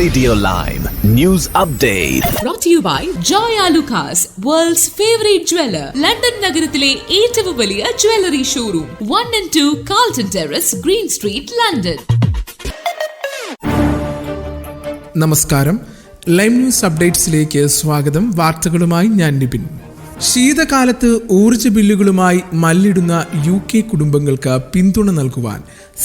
News Update. brought to you by Joy Alucas, world's favorite jeweler. London നഗരത്തിലെ ഏറ്റവും വലിയ jewellery showroom one and two Carlton Terrace Green Street London നമസ്കാരം. Live news അപ്ഡേറ്റ്സിലേക്ക് സ്വാഗതം. വാർത്തകളുമായി ഞാൻ നിബിൻ ശീതകാലത്ത് ഊർജ ബില്ലുകളുമായി മല്ലിടുന്ന യു കെ കുടുംബങ്ങൾക്ക് പിന്തുണ നൽകുവാൻ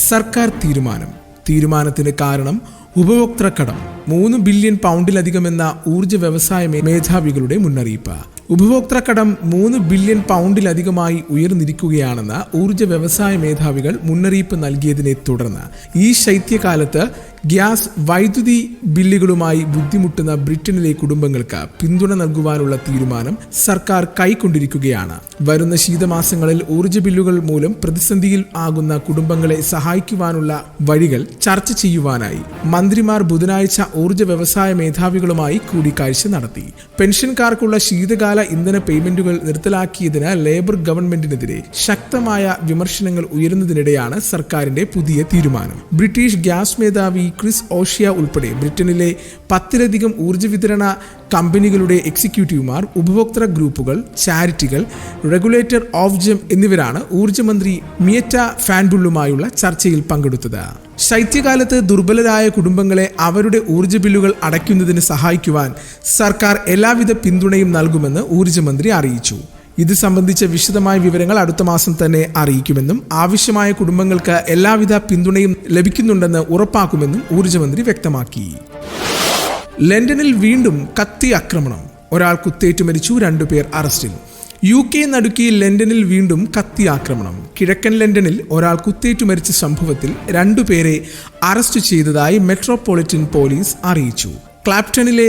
സർക്കാർ തീരുമാനം. തീരുമാനത്തിന് കാരണം ഉപഭോക്തൃ കടം മൂന്ന് ബില്യൺ പൗണ്ടിലധികമെന്ന ഊർജ വ്യവസായ മേധാവികളുടെ മുന്നറിയിപ്പ്. ഉപഭോക്തൃ കടം മൂന്ന് ബില്യൺ പൗണ്ടിലധികമായി ഉയർന്നിരിക്കുകയാണെന്ന് ഊർജ വ്യവസായ മേധാവികൾ മുന്നറിയിപ്പ് നൽകിയതിനെ തുടർന്ന് ഈ ശൈത്യകാലത്ത് ഗ്യാസ് വൈദ്യുതി ബില്ലുകളുമായി ബുദ്ധിമുട്ടുന്ന ബ്രിട്ടനിലെ കുടുംബങ്ങൾക്ക് പിന്തുണ നൽകുവാനുള്ള തീരുമാനം സർക്കാർ കൈക്കൊണ്ടിരിക്കുകയാണ്. വരുന്ന ശീതമാസങ്ങളിൽ ഊർജ ബില്ലുകൾ മൂലം പ്രതിസന്ധിയിൽ ആകുന്ന കുടുംബങ്ങളെ സഹായിക്കുവാനുള്ള വഴികൾ ചർച്ച ചെയ്യുവാനായി മന്ത്രിമാർ ബുധനാഴ്ച ഊർജ വ്യവസായ മേധാവികളുമായി കൂടിക്കാഴ്ച നടത്തി. പെൻഷൻകാർക്കുള്ള ശീതകാല ഇന്ധന പേയ്മെന്റുകൾ നിർത്തലാക്കിയതിന് ലേബർ ഗവൺമെന്റിനെതിരെ ശക്തമായ വിമർശനങ്ങൾ ഉയരുന്നതിനിടെയാണ് സർക്കാരിന്റെ പുതിയ തീരുമാനം. ബ്രിട്ടീഷ് ഗ്യാസ് മേധാവി ക്രിസ് ഓഷ്യ ഉൾപ്പെടെ ബ്രിട്ടനിലെ പത്തിലധികം ഊർജ വിതരണ കമ്പനികളുടെ എക്സിക്യൂട്ടീവുമാർ ഉപഭോക്തൃ ഗ്രൂപ്പുകൾ ചാരിറ്റികൾ റെഗുലേറ്റർ ഓഫ് ജം എന്നിവരാണ് ഊർജമന്ത്രി മിയറ്റ ഫാൻബുള്ളുമായുള്ള ചർച്ചയിൽ പങ്കെടുത്തത്. ശൈത്യകാലത്ത് ദുർബലരായ കുടുംബങ്ങളെ അവരുടെ ഊർജ ബില്ലുകൾ അടയ്ക്കുന്നതിന് സഹായിക്കുവാൻ സർക്കാർ എല്ലാവിധ പിന്തുണയും നൽകുമെന്ന് ഊർജമന്ത്രി അറിയിച്ചു. ഇത് സംബന്ധിച്ച വിശദമായ വിവരങ്ങൾ അടുത്ത മാസം തന്നെ അറിയിക്കുമെന്നും ആവശ്യമായ കുടുംബങ്ങൾക്ക് എല്ലാവിധ പിന്തുണയും ലഭിക്കുന്നുണ്ടെന്ന് ഉറപ്പാക്കുമെന്നും ഊർജമന്ത്രി വ്യക്തമാക്കി. ലണ്ടനിൽ വീണ്ടും കത്തി ആക്രമണം. ഒരാൾ കുത്തേറ്റു മരിച്ചു രണ്ടുപേർ അറസ്റ്റിൽ. യു കെ നടുക്കി ലണ്ടനിൽ വീണ്ടും കത്തി ആക്രമണം. കിഴക്കൻ ലണ്ടനിൽ ഒരാൾ കുത്തേറ്റു മരിച്ച സംഭവത്തിൽ രണ്ടുപേരെ അറസ്റ്റ് ചെയ്തതായി മെട്രോപൊളിറ്റൻ പോലീസ് അറിയിച്ചു. ക്ലാപ്റ്റണിലെ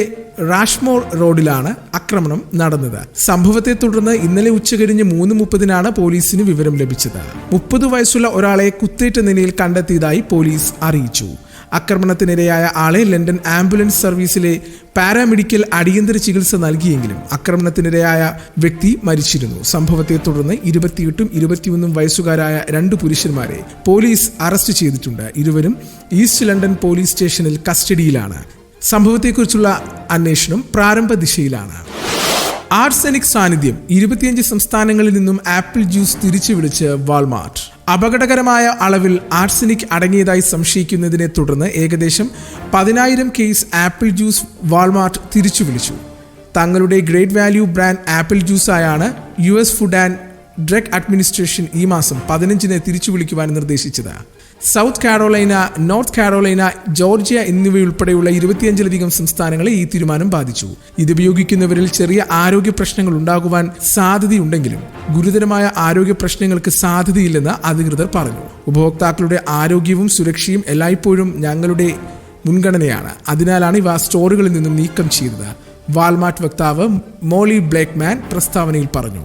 റാഷ്മോർ റോഡിലാണ് ആക്രമണം നടന്നത്. സംഭവത്തെ തുടർന്ന് ഇന്നലെ ഉച്ചകഴിഞ്ഞ് മൂന്ന് മുപ്പതിനാണ് പോലീസിന് വിവരം ലഭിച്ചത്. മുപ്പത് വയസ്സുള്ള ഒരാളെ കുത്തേറ്റ നിലയിൽ കണ്ടെത്തിയതായി പോലീസ് അറിയിച്ചു. ആക്രമണത്തിനിരയായ ആളെ ലണ്ടൻ ആംബുലൻസ് സർവീസിലെ പാരാമെഡിക്കൽ അടിയന്തര ചികിത്സ നൽകിയെങ്കിലും ആക്രമണത്തിനിരയായ വ്യക്തി മരിച്ചിരുന്നു. സംഭവത്തെ തുടർന്ന് ഇരുപത്തിയെട്ടും ഇരുപത്തിയൊന്നും വയസ്സുകാരായ രണ്ട് പുരുഷന്മാരെ പോലീസ് അറസ്റ്റ് ചെയ്തിട്ടുണ്ട്. ഇരുവരും ഈസ്റ്റ് ലണ്ടൻ പോലീസ് സ്റ്റേഷനിൽ കസ്റ്റഡിയിലാണ്. സംഭവത്തെക്കുറിച്ചുള്ള അന്വേഷണം പ്രാരംഭ ദിശയിലാണ്. ആർസെനിക് സാന്നിധ്യം ഇരുപത്തിയഞ്ച് സംസ്ഥാനങ്ങളിൽ നിന്നും ആപ്പിൾ ജ്യൂസ് തിരിച്ചു വിളിച്ച് വാൾമാർട്ട്. അപകടകരമായ അളവിൽ ആർസെനിക് അടങ്ങിയതായി സംശയിക്കുന്നതിനെ തുടർന്ന് ഏകദേശം പതിനായിരം കേസ് ആപ്പിൾ ജ്യൂസ് വാൾമാർട്ട് തിരിച്ചു വിളിച്ചു തങ്ങളുടെ Great Value brand apple ജ്യൂസായാണ് U S Food and Drug Administration ഈ മാസം പതിനഞ്ചിന് തിരിച്ചു വിളിക്കുവാൻ നിർദ്ദേശിച്ചത്. South Carolina North Carolina Georgia എന്നിവയുൾപ്പെടെയുള്ള ഇരുപത്തിയഞ്ചിലധികം സംസ്ഥാനങ്ങളെ ഈ തീരുമാനം ബാധിച്ചു. ഇതുപയോഗിക്കുന്നവരിൽ ചെറിയ ആരോഗ്യ പ്രശ്നങ്ങൾ ഉണ്ടാകുവാൻ സാധ്യതയുണ്ടെങ്കിലും ഗുരുതരമായ ആരോഗ്യ പ്രശ്നങ്ങൾക്ക് സാധ്യതയില്ലെന്ന് അധികൃതർ പറഞ്ഞു. ഉപഭോക്താക്കളുടെ ആരോഗ്യവും സുരക്ഷയും എല്ലായ്പ്പോഴും ഞങ്ങളുടെ മുൻഗണനയാണ്. അതിനാലാണ് ഇവ സ്റ്റോറുകളിൽ നിന്നും നീക്കം ചെയ്തത് വാൾമാർട്ട് വക്താവ് മോളി ബ്ലേക്ക്മാൻ പ്രസ്താവനയിൽ പറഞ്ഞു.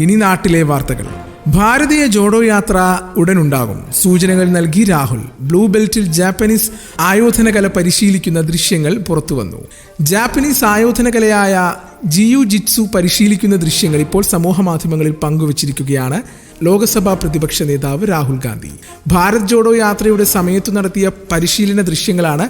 ഇനി നാട്ടിലെ വാർത്തകൾ. ഭാരതീയ ജോഡോ യാത്ര ഉടനുണ്ടാകും. സൂചനകൾ നൽകി രാഹുൽ. ബ്ലൂ ബെൽറ്റിൽ ജാപ്പനീസ് ആയോധനകല പരിശീലിക്കുന്ന ദൃശ്യങ്ങൾ പുറത്തുവന്നു. ജാപ്പനീസ് ആയോധനകലയായ ജിയു ജിറ്റ്സു പരിശീലിക്കുന്ന ദൃശ്യങ്ങൾ ഇപ്പോൾ സമൂഹ മാധ്യമങ്ങളിൽ പങ്കുവച്ചിരിക്കുകയാണ്. ലോക്സഭാ പ്രതിപക്ഷ നേതാവ് രാഹുൽ ഗാന്ധി. ഭാരത് ജോഡോ യാത്രയുടെ സമയത്തു നടത്തിയ പരിശീലന ദൃശ്യങ്ങളാണ്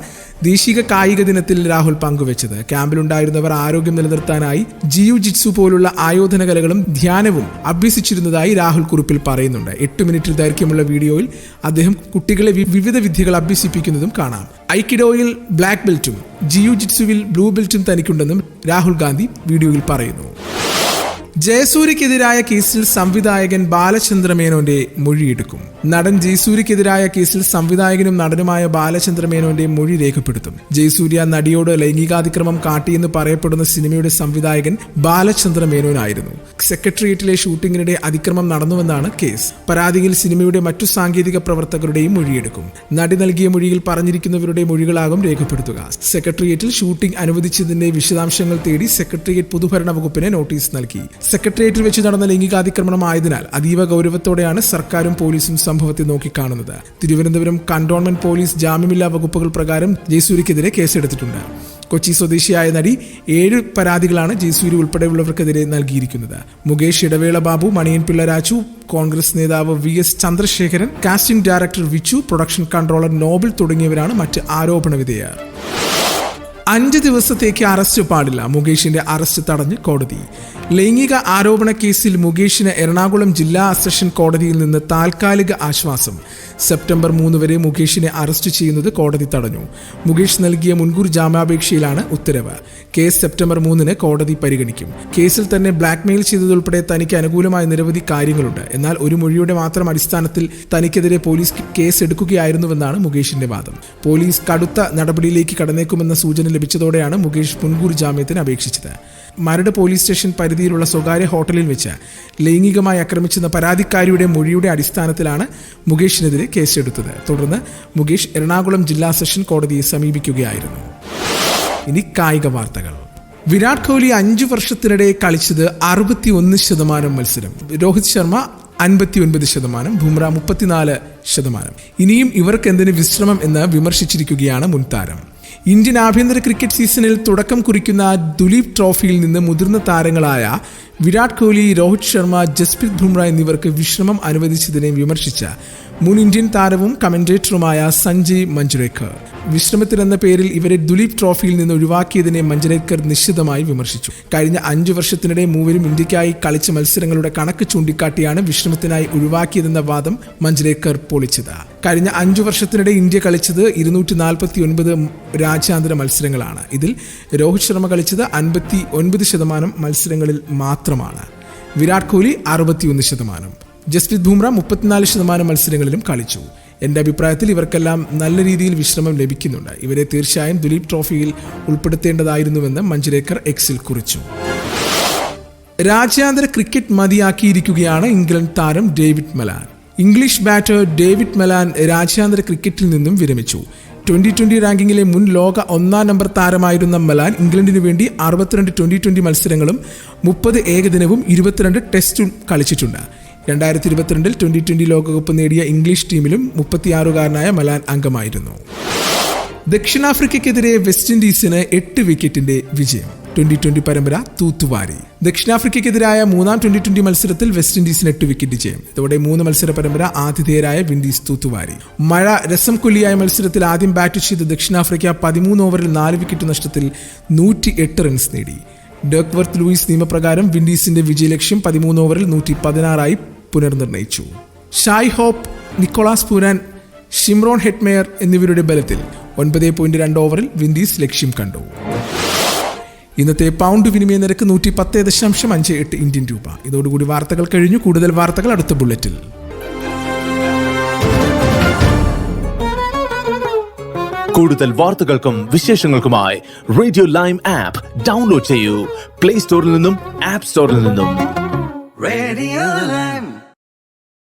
ദേശീയ കായിക ദിനത്തിൽ രാഹുൽ പങ്കുവച്ചത്. ക്യാമ്പിലുണ്ടായിരുന്നവർ ആരോഗ്യം നിലനിർത്താനായി ജിയു ജിറ്റ്സു പോലുള്ള ആയോധന കലകളും ധ്യാനവും അഭ്യസിച്ചിരുന്നതായി രാഹുൽ കുറിപ്പിൽ പറയുന്നുണ്ട്. എട്ട് മിനിറ്റിൽ ദൈർഘ്യമുള്ള വീഡിയോയിൽ അദ്ദേഹം കുട്ടികളെ വിവിധ വിദ്യകൾ അഭ്യസിപ്പിക്കുന്നതും കാണാം. ഐക്കിഡോയിൽ ബ്ലാക്ക് ബെൽറ്റും ജിയു ജിറ്റ്സുവിൽ ബ്ലൂ ബെൽറ്റും തനിക്കുണ്ടെന്നും രാഹുൽ ഗാന്ധി വീഡിയോയിൽ പറയുന്നു. ജയസൂര്യക്കെതിരായ കേസിൽ സംവിധായകൻ ബാലചന്ദ്രമേനോന്റെ മൊഴിയെടുക്കും. നടൻ ജയസൂര്യക്കെതിരായ കേസിൽ സംവിധായകനും നടനുമായ ബാലചന്ദ്ര മേനോന്റെ മൊഴി രേഖപ്പെടുത്തും. ജയസൂര്യ നടിയോട് ലൈംഗികാതിക്രമം കാട്ടിയെന്ന് പറയപ്പെടുന്ന സിനിമയുടെ സംവിധായകൻ ബാലചന്ദ്ര മേനോനായിരുന്നു സെക്രട്ടേറിയറ്റിലെ ഷൂട്ടിങ്ങിനിടെ അതിക്രമം നടന്നുവെന്നാണ് കേസ്. പരാതിയിൽ സിനിമയുടെ മറ്റു സാങ്കേതിക പ്രവർത്തകരുടെയും മൊഴിയെടുക്കും. നടി നൽകിയ മൊഴിയിൽ പറഞ്ഞിരിക്കുന്നവരുടെ മൊഴികളാകും രേഖപ്പെടുത്തുക. സെക്രട്ടേറിയറ്റിൽ ഷൂട്ടിംഗ് അനുവദിച്ചതിന്റെ വിശദാംശങ്ങൾ തേടി സെക്രട്ടേറിയറ്റ് പൊതുഭരണ വകുപ്പിന് നോട്ടീസ് നൽകി. സെക്രട്ടേറിയറ്റിൽ വെച്ച് നടന്ന ലൈംഗികാതിക്രമണം ആയതിനാൽ അതീവ ഗൗരവത്തോടെയാണ് സർക്കാരും പോലീസും സംഭവത്തെ നോക്കിക്കാണുന്നത്. തിരുവനന്തപുരം കണ്ടോൺമെന്റ് പോലീസ് ജാമ്യമില്ലാ വകുപ്പുകൾ പ്രകാരം ജയസൂര്യക്കെതിരെ കേസെടുത്തിട്ടുണ്ട്. കൊച്ചി സ്വദേശിയായ നടി ഏഴ് പരാതികളാണ് ജയസൂരി ഉൾപ്പെടെയുള്ളവർക്കെതിരെ നൽകിയിരിക്കുന്നത്. മുകേഷ് ഇടവേള ബാബു മണിയൻ പിള്ള രാജു കോൺഗ്രസ് നേതാവ് V S Chandrasekharan casting director Vichu production controller Noble തുടങ്ങിയവരാണ് മറ്റ് ആരോപണ വിധേയർ അഞ്ച് ദിവസത്തേക്ക് അറസ്റ്റ് പാടില്ല. മുകേഷിന്റെ അറസ്റ്റ് തടഞ്ഞ് കോടതി. ലൈംഗിക ആരോപണ കേസിൽ മുകേഷിന് എറണാകുളം ജില്ലാ സെഷൻ കോടതിയിൽ നിന്ന് താൽക്കാലിക ആശ്വാസം. സെപ്റ്റംബർ മൂന്ന് വരെ മുകേഷിനെ അറസ്റ്റ് ചെയ്യുന്നത് കോടതി തടഞ്ഞു. മുകേഷ് നൽകിയ മുൻകൂർ ജാമ്യാപേക്ഷയിലാണ് ഉത്തരവ്. കേസ് സെപ്റ്റംബർ മൂന്നിന് കോടതി പരിഗണിക്കും. കേസിൽ തന്നെ ബ്ലാക്ക്മെയിൽ ചെയ്തതുൾപ്പെടെ തനിക്ക് അനുകൂലമായ നിരവധി കാര്യങ്ങളുണ്ട്. എന്നാൽ ഒരു മൊഴിയുടെ മാത്രം അടിസ്ഥാനത്തിൽ തനിക്കെതിരെ പോലീസ് കേസ് എടുക്കുകയായിരുന്നുവെന്നാണ് മുകേഷിന്റെ വാദം. പോലീസ് കടുത്ത നടപടിയിലേക്ക് കടന്നേക്കുമെന്ന സൂചന ലഭിച്ചതോടെയാണ് മുകേഷ് മുൻകൂർ ജാമ്യത്തിന് അപേക്ഷിച്ചത്. മരട് പോലീസ് സ്റ്റേഷൻ പരിധിയിലുള്ള സ്വകാര്യ ഹോട്ടലിൽ വെച്ച് ലൈംഗികമായി ആക്രമിച്ചെന്ന പരാതിക്കാരിയുടെ മൊഴിയുടെ അടിസ്ഥാനത്തിലാണ് മുകേഷിനെതിരെ കേസെടുത്തത്. തുടർന്ന് മുകേഷ് എറണാകുളം ജില്ലാ സെഷൻ കോടതിയെ സമീപിക്കുകയായിരുന്നു. ഇനി കായിക വാർത്തകൾ. വിരാട് കോഹ്ലി അഞ്ചു വർഷത്തിനിടെ കളിച്ചത് അറുപത്തി ഒന്ന് ശതമാനം മത്സരം. രോഹിത് ശർമ്മ അൻപത്തി ഒൻപത് ശതമാനം ബുംറ മുപ്പത്തിനാല് ശതമാനം. ഇനിയും ഇവർക്ക് എന്തിന് വിശ്രമം എന്ന് വിമർശിച്ചിരിക്കുകയാണ് മുൻതാരം ഇന്ത്യൻ ആഭ്യന്തര ക്രിക്കറ്റ് സീസണിൽ തുടക്കം കുറിക്കുന്ന ദുലീപ് ട്രോഫിയിൽ നിന്ന് മുതിർന്ന താരങ്ങളായ വിരാട് കോഹ്ലി രോഹിത് ശർമ്മ ജസ്പ്രീത് ബുംറ എന്നിവർക്ക് വിശ്രമം അനുവദിച്ചതിനെ വിമർശിച്ച മുൻ ഇന്ത്യൻ താരവും കമന്റേറ്ററുമായ സഞ്ജയ് മഞ്ജുരേക്കർ വിശ്രമത്തിലെന്ന പേരിൽ ഇവരെ ദുലീപ് ട്രോഫിയിൽ നിന്ന് ഒഴിവാക്കിയതിനെ മഞ്ജരേക്കർ നിശ്ചിതമായി വിമർശിച്ചു. കഴിഞ്ഞ അഞ്ചു വർഷത്തിനിടെ മൂവരും ഇന്ത്യക്കായി കളിച്ച മത്സരങ്ങളുടെ കണക്ക് ചൂണ്ടിക്കാട്ടിയാണ് വിശ്രമത്തിനായി ഒഴിവാക്കിയതെന്ന വാദം മഞ്ജരേക്കർ പൊളിച്ചത്. കഴിഞ്ഞ അഞ്ചു വർഷത്തിനിടെ ഇന്ത്യ കളിച്ചത് ഇരുന്നൂറ്റി നാൽപ്പത്തി ഒൻപത് രാജ്യാന്തര മത്സരങ്ങളാണ്. ഇതിൽ രോഹിത് ശർമ്മ കളിച്ചത് അൻപത്തി ഒൻപത് ശതമാനം മത്സരങ്ങളിൽ മാത്രമാണ്. വിരാട് കോഹ്ലി അറുപത്തിയൊന്ന് ശതമാനം. ജസ്പ്രീത് ബുംറ മുപ്പത്തിനാല് ശതമാനം മത്സരങ്ങളിലും കളിച്ചു. എന്റെ അഭിപ്രായത്തിൽ ഇവർക്കെല്ലാം നല്ല രീതിയിൽ വിശ്രമം ലഭിക്കുന്നുണ്ട്. ഇവരെ തീർച്ചയായും ദുലീപ് ട്രോഫിയിൽ ഉൾപ്പെടുത്തേണ്ടതായിരുന്നുവെന്ന് മഞ്ജരേക്കർ എക്സിൽ കുറിച്ചു. രാജ്യാന്തര ക്രിക്കറ്റ് മതിയാക്കിയിരിക്കുകയാണ് ഇംഗ്ലണ്ട് താരം David Malan. English batter David Malan രാജ്യാന്തര ക്രിക്കറ്റിൽ നിന്നും വിരമിച്ചു. ട്വന്റി ട്വന്റി റാങ്കിങ്ങിലെ മുൻ ലോക ഒന്നാം നമ്പർ താരമായിരുന്ന മലാൻ ഇംഗ്ലണ്ടിനു വേണ്ടി അറുപത്തിരണ്ട് ട്വന്റി ട്വന്റി മത്സരങ്ങളും മുപ്പത് ഏകദിനവും ഇരുപത്തിരണ്ട് ടെസ്റ്റും കളിച്ചിട്ടുണ്ട്. രണ്ടായിരത്തി ഇരുപത്തിരണ്ടിൽ ട്വന്റി ട്വന്റി ലോകകപ്പ് നേടിയ ഇംഗ്ലീഷ് ടീമിലും മുപ്പത്തിയാറുകാരനായ മലാൻ അംഗമായിരുന്നു. ദക്ഷിണാഫ്രിക്കയ്ക്കെതിരെ വെസ്റ്റ് ഇൻഡീസിന് എട്ട് വിക്കറ്റിന്റെ വിജയം. ട്വന്റി ട്വന്റി പരമ്പര തൂത്തുവാരി. ദക്ഷിണാഫ്രിക്കയ്ക്കെതിരായ മൂന്നാം ട്വന്റി ട്വന്റി മത്സരത്തിൽ വെസ്റ്റ് ഇൻഡീസിന് എട്ട് വിക്കറ്റ് ജയം ഇതോടെ മൂന്ന് മത്സര പരമ്പര ആതിഥേയരായ വിൻഡീസ് തൂത്തുവാരി. മഴ രസം കൊല്ലിയായ മത്സരത്തിൽ ആദ്യം ബാറ്റ് ചെയ്ത് ദക്ഷിണാഫ്രിക്ക പതിമൂന്ന് ഓവറിൽ നാല് വിക്കറ്റ് നഷ്ടത്തിൽ നൂറ്റി എട്ട് റൺസ് നേടി. ഡെക്വർത്ത് ലൂയിസ് നിയമപ്രകാരം വിൻഡീസിന്റെ വിജയലക്ഷ്യം പതിമൂന്ന് ഓവറിൽ നൂറ്റി പതിനാറായി പുനർനിർണയിച്ചു. Shai Hope Nicholas Pooran Shimron Hetmyer എന്നിവരുടെ ബലത്തിൽ ഒൻപത് പോയിന്റ് രണ്ട് ഓവറിൽ വിൻഡീസ് ലക്ഷ്യം കണ്ടു. ഇന്നത്തെ പൗണ്ട് വിനിമയ നിരക്ക് നൂറ്റി പത്ത് ദശാംശം അഞ്ച് എട്ട് ഇന്ത്യൻ രൂപ. ഇതോടുകൂടി വാർത്തകൾ കഴിഞ്ഞു. കൂടുതൽ വാർത്തകൾ അടുത്ത ബുള്ളറ്റിൽ. കൂടുതൽ വാർത്തകൾക്കും വിശേഷങ്ങൾക്കുമായി റേഡിയോ ലൈം ആപ്പ് ഡൗൺലോഡ് ചെയ്യൂ. പ്ലേ സ്റ്റോറിൽ നിന്നും ആപ്പ് സ്റ്റോറിൽ നിന്നും. റേഡിയോ.